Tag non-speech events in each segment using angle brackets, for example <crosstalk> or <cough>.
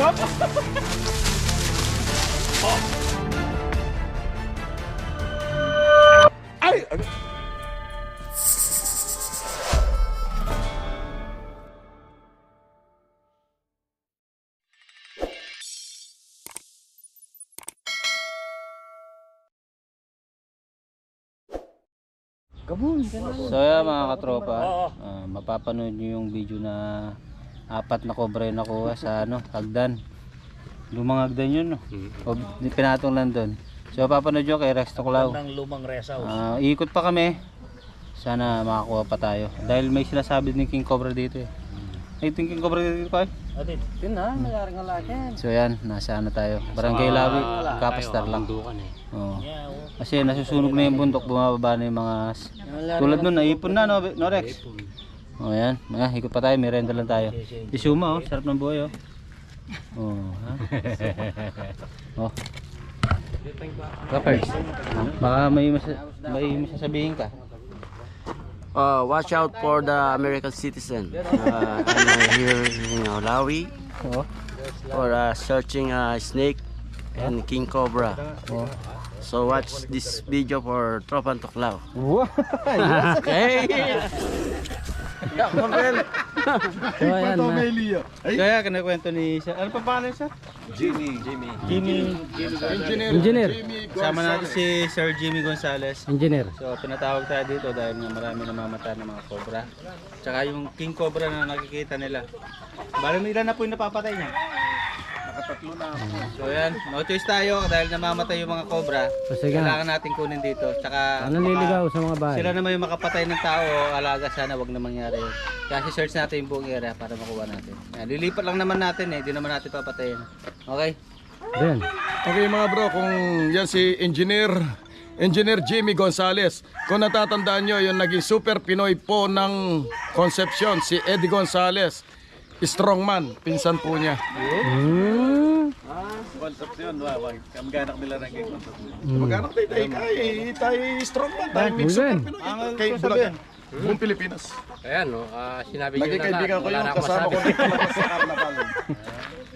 Bob? <laughs> Ay! ano? So yan mga katropa, ah, mapapanood nyo yung video na apat na kobra yung nakuha sa ano, hagdan. Lumang hagdan yun, no? O, di- pinatong lang doon. So mapapanood nyo kay Rex Tuklaw. ng lumang resaw. Ah, ikot pa kami. Sana makakuha pa tayo. Dahil may sinasabi ni King Cobra dito eh. May King Cobra dito pa eh. Atin. Yun na, lahat yan. So yan, nasa ano tayo. Barangay Lawi, Kapastar lang. eh. Oo. Oh. Kasi nasusunog na yung bundok, bumababa na yung mga... Tulad nun, naipon na, no, no Rex? O yan, mga ikot pa tayo, merenda lang tayo. Isuma oh, sarap ng buhay oh. Oh, ha? <laughs> oh. Kapers, baka may, masa may masasabihin ka. Uh, watch out for the American citizen. Uh, I'm uh, here in Olawi Oh. for uh, searching a snake and king cobra. Oh. So watch this video for Tropan Tuklaw. <laughs> Wow! Okay. So ayan. Ay, Kaya kinakwento ni Sir. Ano pa pangalan sir? Jimmy. Jimmy. Jimmy. Engineer. Engineer. Kasama natin si Sir Jimmy Gonzales. Engineer. So pinatawag tayo dito dahil nga marami namamatay ng mga cobra. Tsaka yung king cobra na nakikita nila. Bali ilan na po yung napapatay niya. Nakatatlo na. So yan, no choice tayo dahil namamatay yung mga cobra. Kailangan natin kunin dito. Tsaka Ano nililigaw sa mga bahay? sila naman yung makapatay ng tao o alaga sana wag na mangyari yun. Kaya search natin yung buong area para makuha natin. Yan, lilipat lang naman natin eh, di naman natin papatayin. Okay? Ben. Okay mga bro, kung yan si Engineer Engineer Jimmy Gonzalez. Kung natatandaan nyo, yung naging super Pinoy po ng Concepcion, si Eddie Gonzalez. Strongman, pinsan po niya. Hmm. Concepcion, kamag-anak nila ng Concepcion. Kamag-anak tayo, tayo, tayo, tayo strongman. Tayo big super Pinoy. Kay Bulacan. Buong Pilipinas. Ayan, no, ah, sinabi Naging kaibigan ko yung kasama ko dito sa Carnaval. <laughs>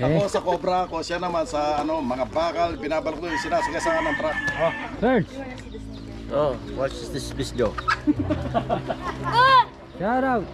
Ako sa Cobra ako, siya naman sa ano, mga bakal, binabalak ko yung sinasigasangan ng truck. Search. Oh, watch this video. <laughs> Shout out.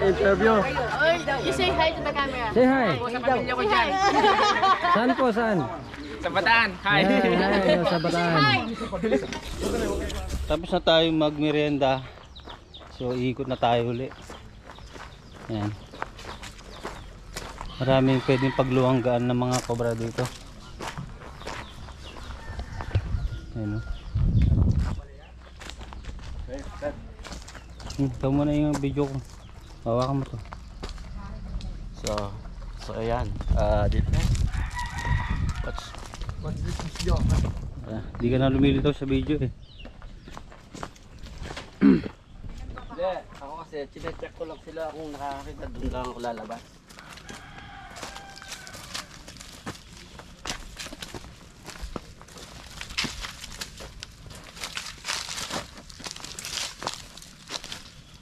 interview. You say hi to the camera. Say hi. Sa pamilya ko dyan. <laughs> Saan po, saan? Sa Bataan. Hi. Hi, sa Bataan. Tapos na tayo magmerienda. So iikot na tayo uli. Ayan. Maraming pwedeng pagluwanggaan ng mga cobra dito. Ayan o. Hmm, ito muna yung video ko. Hawakan mo to. So, so ayan. Ah, dito. Watch. Ah, Di ka na lumilitaw sa video eh. Hindi, ako kasi chinecheck ko lang sila kung nakakakita doon lang ako lalabas.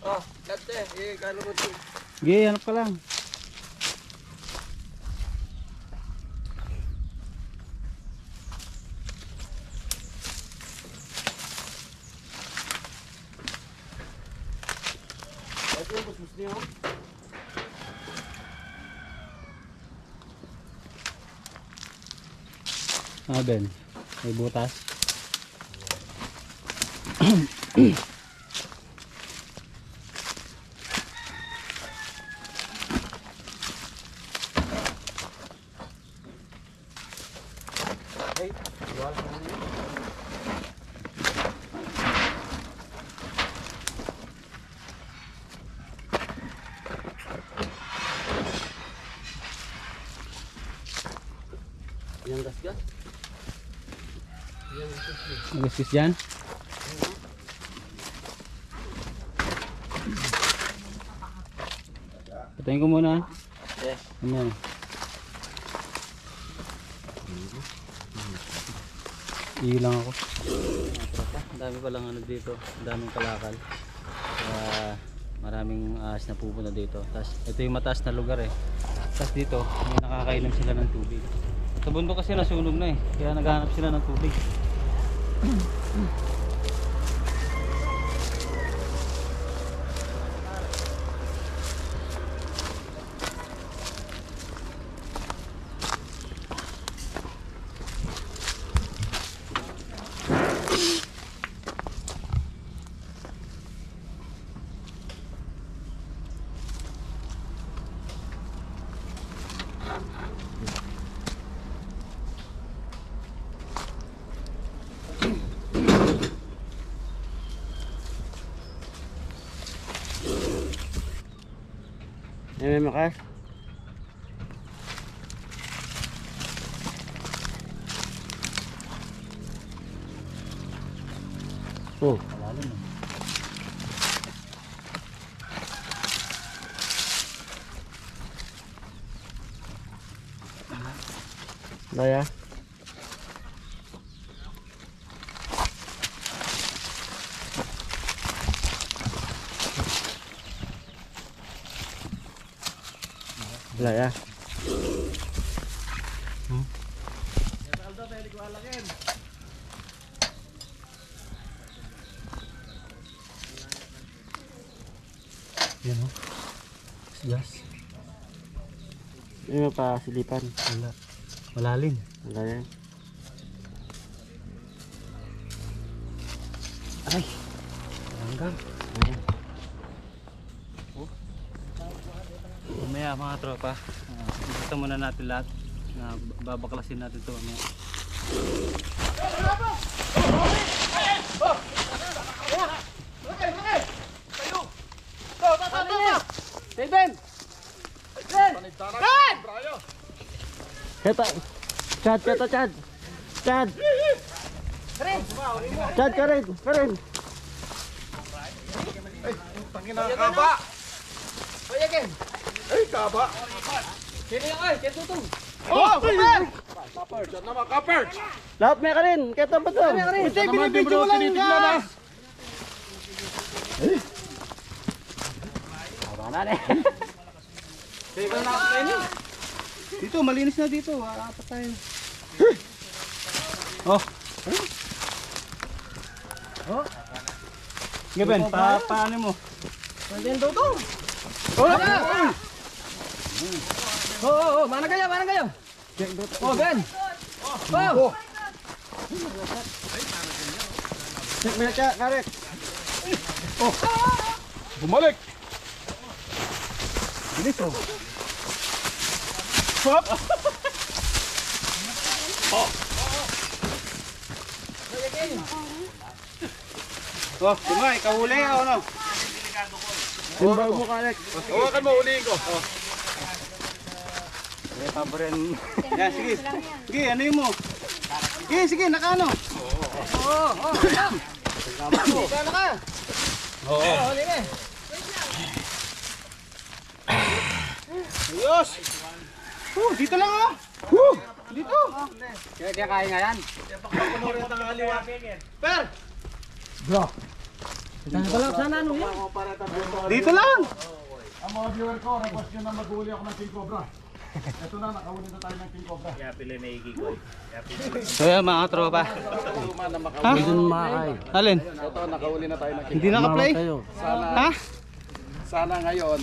Oh, dati, eh, kano mo ito? Sige, hanap ka lang. Niyo? Ah, Ben. May butas. <clears throat> Magaskis dyan. Patayin ko muna. Yes. Ayan. Ilang ako. Ang dami palang ano dito. Ang daming kalakal. Kaya maraming ahas na pupunta dito. Tapos ito yung mataas na lugar eh. Tapos dito, may nakakainom sila ng tubig. Sa bundok kasi nasunog na eh. Kaya naghahanap sila ng tubig. Mm-hmm. May makas. Oh, Malalim eh. daya. Daya. Yan o. Gas. Ini pa silipan. Wala. Malalim. Daya. Ay. Hanggang. Mamaya mga tropa, uh, ito muna natin lahat. na babaklasin natin ito mamaya. Keta. Chad, keta, Chad. Chad. Chad, Karen. Karen. Tangina kaba. Ay, kaba. Oh, kapper! Kapper, dyan naman, kapper! Lahat may Karen. Keta ba to? Ito, binibidyo mo lang tinitignan na. Dito, malinis na dito. Apat tayo. Oh. Oh. Gaben, pa paano mo? Nandiyan daw to. Oh! Oo, oh, oh, mana kayo, mana kayo. Oh, Ben. Oh. Check mo na siya, Karek. Bumalik! Bilis oh. Hop! Oh, Timay, kahuli o ano? Timbaw mo, Karek. Hawakan mo, ulihin ko. Eh, paboren. <laughs> Yan, sige. Sige, ano yung mo? Sige, sige, nakano? Oo, oo. Oo. Oo. Ayos! Oh, dito lang oh! Woo! Dito! Kaya kaya kaya nga yan. Per! Sana ano yan? Dito lang! Ang mga viewer ko, request nyo na maghuli ako ng King Cobra. Ito na, nakahuli na tayo ng King Cobra. So yan mga tropa. Ha? Hindi na makakay. Alin? Ito, nakahuli na tayo ng King Hindi naka-play? Sana, Ha? sana ngayon,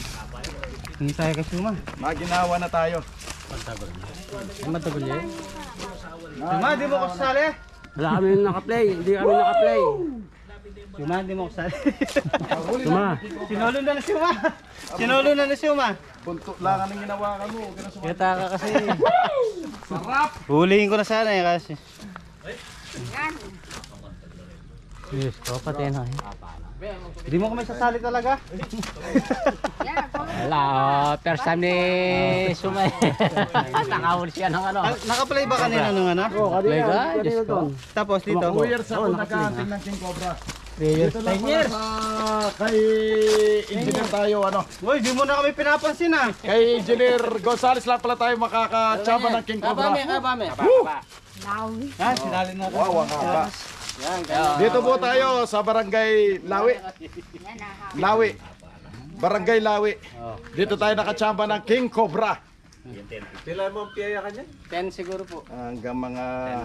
Hindi tayo kasuma. maginawa na tayo. Matagal yan. Suma, di mo ko sasali? Wala kami naka-play. Hindi kami naka-play. Suma, di mo ko sasali. Tuma. Sinolo na na Suma. Sinolo na na Suma. Bunto lang ang ginawa ka mo. Kita ka kasi. Sarap! Huliin ko na sana eh kasi. Yes, tropa tayo na eh. Hindi mo kami sasali talaga. <laughs> Wala, oh, first time ni Sumay. <laughs> Nakahuli siya ng ano. Na- Naka-play ba kanina nung ano? Play kanina. ka? Diyos ko. Tapos dito. Two years ako nagkahanting ng King Cobra. Years, Dito lang pala sa kay engineer tayo ano. Uy, di mo na kami pinapansin ah. Kay engineer Gonzales lang pala tayo makakatsaba ng King Cobra. kabame. Ha, sinali na Wow, ang haba. Dito po tayo sa Barangay Lawi. Lawi. Barangay Lawi. Dito tayo nakatsamba ng King Cobra. 10 siguro po. Hanggang mga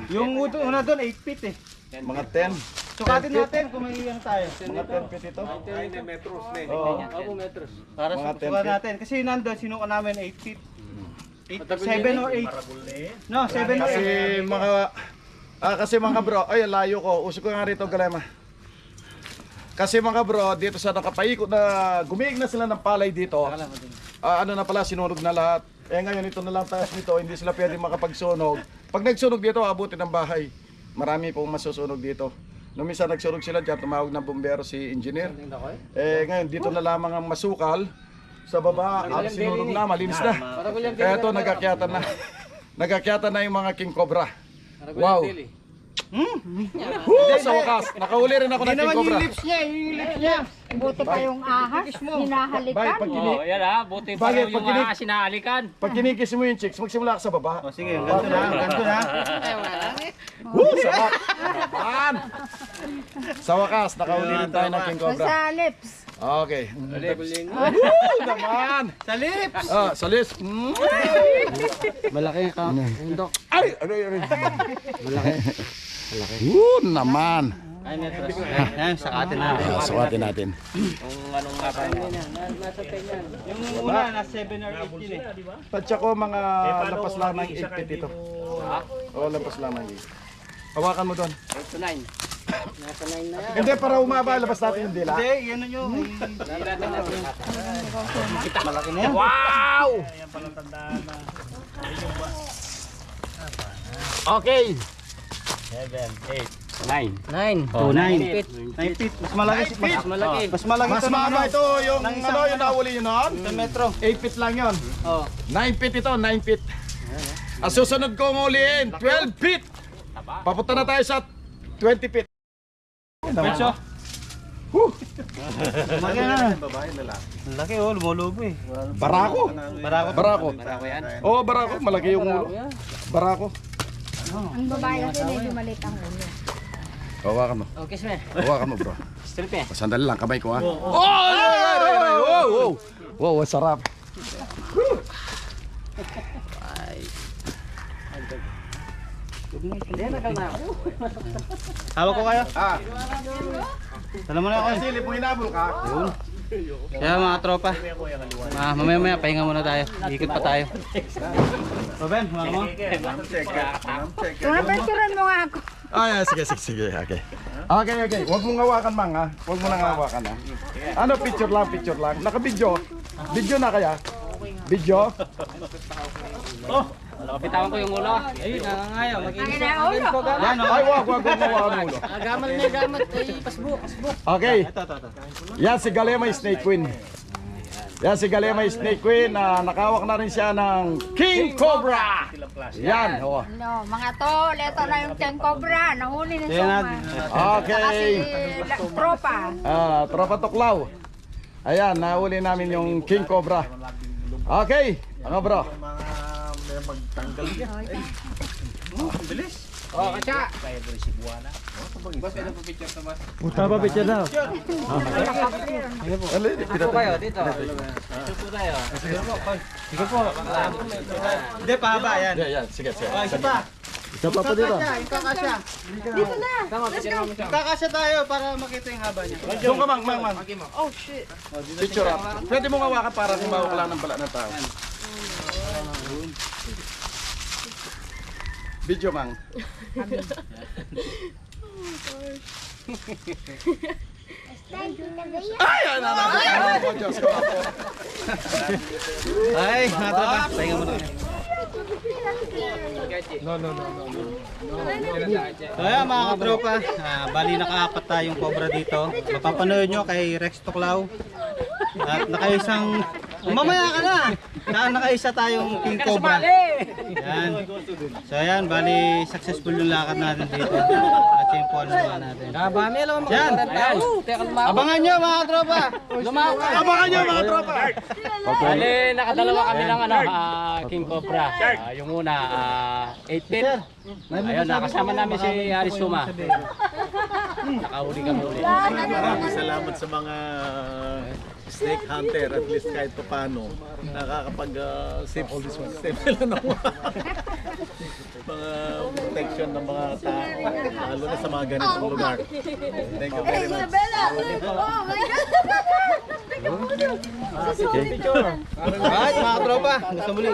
Yung uto, una doon, 8 feet eh. mga 10. Sukatin natin kung may ano tayo. Mga 10 feet ito. Oo. Opo, metros. Para Mga sa 10 sukat feet. natin. Kasi nandun, sinuka namin 8 feet. 8, 7 or 8. No, 7 or Kasi 8. mga ah, kasi mga bro, ay layo ko. Uso ko nga rito galema. Kasi mga bro, dito sa nakapaikot na gumiig na sila ng palay dito. Ah, ano na pala, sinunog na lahat. Eh ngayon ito na lang taas nito, hindi sila pwede makapagsunog. Pag nagsunog dito, abutin ng bahay. Marami pong masusunog dito. Nung minsan nagsunog sila dyan, tumawag ng bumbero si engineer. Eh ngayon, dito na lamang ang masukal. Sa baba, at sinunog na, malinis na. Kaya ito, nagakyatan na. Nagakyatan na yung mga king cobra. Wow. Woo, sa wakas, nakahuli rin ako ng king cobra. niya, yung lips niya. Buti pa yung ahas, Bay, hinahalikan. pag, kini, Oh, yan ha. Buti pa Bakit? yung Pag kinig- mga sinahalikan. pag kinikis mo yung chicks, magsimula ka sa baba. O sige, ganito na, ganito na. <laughs> Woo, sarap. Man. Sa wakas, nakahuli rin tayo ng king cobra. Sa lips. Okay. Woo, naman. Sa lips! Ah, sa list. Mm. Malaki ka. Bundok. Ay, ano yun? Malaki. Malaki. Woo, naman. Ay, metros. Ayan, sakatin natin. Ah, natin. Yung una, na 7 or 8 yun eh. Tansya ko mga lapas lang ng 8 feet ito. Oo, lapas lang ng 8. Hawakan mo doon. 8 to 9. Nasa 9 na yan. Hindi, para umaba, labas natin yung dila. Hindi, yan na natin. Malaki na yan. Wow! Okay. 9. Oh, 9 feet. 9 feet. Mas malaki. Mas malaki. Mas malaki Mas ito ng mahaba ano. ito, yung ano, yung ano. nahuli yun noon. Isang metro. 8 feet lang yun. Oh. 9 feet ito, 9 feet. Ang susunod kong uliin, 12 feet. Papunta na tayo sa 20 feet. Penso. Malaki na. Malaki oh, lumulubo eh. Barako. Barako. Barako. Barako yan. Oo, barako. Malaki yung ulo. Barako. Ang babae kasi medyo maliit ang ulo. Hawakan mo. Oh, kiss me. Hawakan mo, bro. Strip eh. Sandali lang, kamay ko ha. Oh, ay, ay, ay, ay, ay, wow, wow. Wow, ang sarap. Hawak ko kayo. Ah, Tala mo na ako. silip mo hinabol ka. Kaya mga tropa. Ah, mamaya maya pahinga muna tayo. Ikot pa tayo. Ruben, mga mo. Napicturean mo nga ako. Ah, yeah, sige, sige, sige. Okay. Okay, okay. Huwag mong hawakan, mang, ha? Huwag mo nang hawakan, ha? Ano, picture lang, picture lang. Naka-video. Video na kaya? Video? Bitawan ko yung ulo. Ayun, nangangayaw. Ang ina ulo. Yan oh. Ay, wag, wag, wag, wag, wag, wag. Gamal na gamat. Ay, pasbuk, pasbuk. Okay. Yan si Galema Snake Queen. Yan si Galema Snake Queen na nakawak na rin siya ng King Cobra. Yan. Oh. No, mga tol, ito na yung King Cobra. Nahuli ni Soma. natin. Saka si Okay. la- tropa. Ah, tropa tuklaw. Ayan, nahuli namin yung King Cobra. Okay, mga bro. Oh, kasya. Ano, pinatay. dito. Hindi, pahaba yan. Yan, yan. Sige, sige. Oh, isa pa. Isa pa pa dito. Ikakasya. Dito na. Ikakasya tayo para makita yung haba niya. Doon ka, mang, mang, mang. Oh, shit. Picture up. Pwede mo hawakan para kung mawakala ng bala ng tao. Video, mang. Ay, ay, ay, ay, ay, ay, Diyos ko Ay, mga tropa. Pahinga muna. So ayan mga katropa, ah, bali nakaapat tayong cobra dito. Mapapanood nyo kay Rex Tuklaw. At nakaisang, mamaya ka na! Na, nakaisa tayong King Cobra. Yan. So ayan, bali successful yung lakad natin dito. At yung po ano natin. Kabami, alam mo Yan. Abangan nyo mga tropa. Abangan nyo mga tropa! Bali, nakadalawa kami ng ano, ah, King Cobra. Ah, yung una, ah, 8 feet. Ayun, nakasama namin si Aris Suma. Nakahuli kami ulit. Maraming salamat sa mga snake hunter at least kahit pa paano nakakapag uh, save sila ng mga, mga protection ng mga tao lalo na sa mga ganitong lugar. Thank you very much. Alright mga tropa, gusto muli.